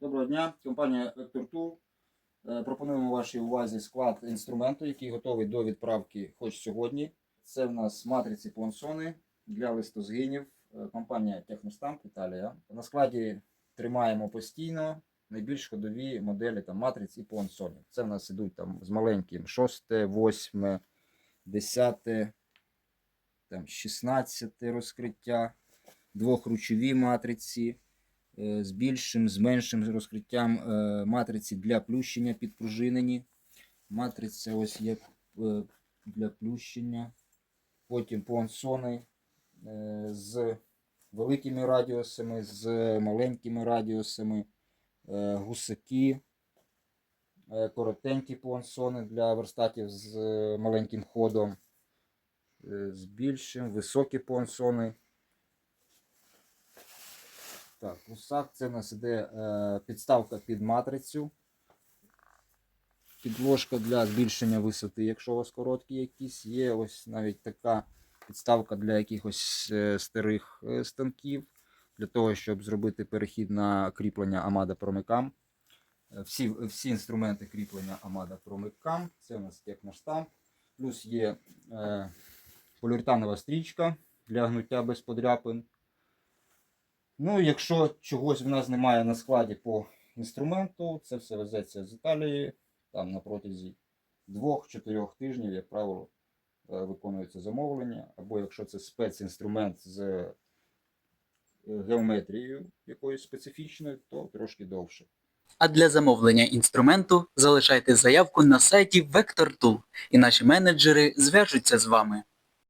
Доброго дня, компанія Vector Tool. Е, Пропонуємо вашій увазі склад інструменту, який готовий до відправки хоч сьогодні. Це в нас матриці понсони для листозгинів. Е, Компанія Техностамп Італія. На складі тримаємо постійно найбільш ходові моделі там, матриць і понсонів. Це в нас ідуть там з маленьким 6, 8, 10, там, 16 розкриття, двохручові матриці з більшим, з меншим розкриттям е, матриці для плющення підпружинені. Матриця ось є е, для плющення. Потім понсони е, з великими радіусами, з маленькими радіусами, е, гусаки, е, коротенькі понсони для верстатів з е, маленьким ходом, е, з більшим, високі понсони. Так, гусак це у нас іде е, підставка під матрицю. Підложка для збільшення висоти, якщо у вас короткі якісь. Є ось навіть така підставка для якихось е, старих е, станків, для того, щоб зробити перехід на кріплення Амада промикам. Всі, всі інструменти кріплення Амада промикам. Це у нас техноштамп. Плюс є е, поліуретанова стрічка для гнуття без подряпин. Ну, якщо чогось в нас немає на складі по інструменту, це все везеться з Італії. Там на протязі 2-4 тижнів, як правило, е, виконується замовлення. Або якщо це спецінструмент з е, геометрією якоюсь специфічною, то трошки довше. А для замовлення інструменту залишайте заявку на сайті Vector Tool, і наші менеджери зв'яжуться з вами.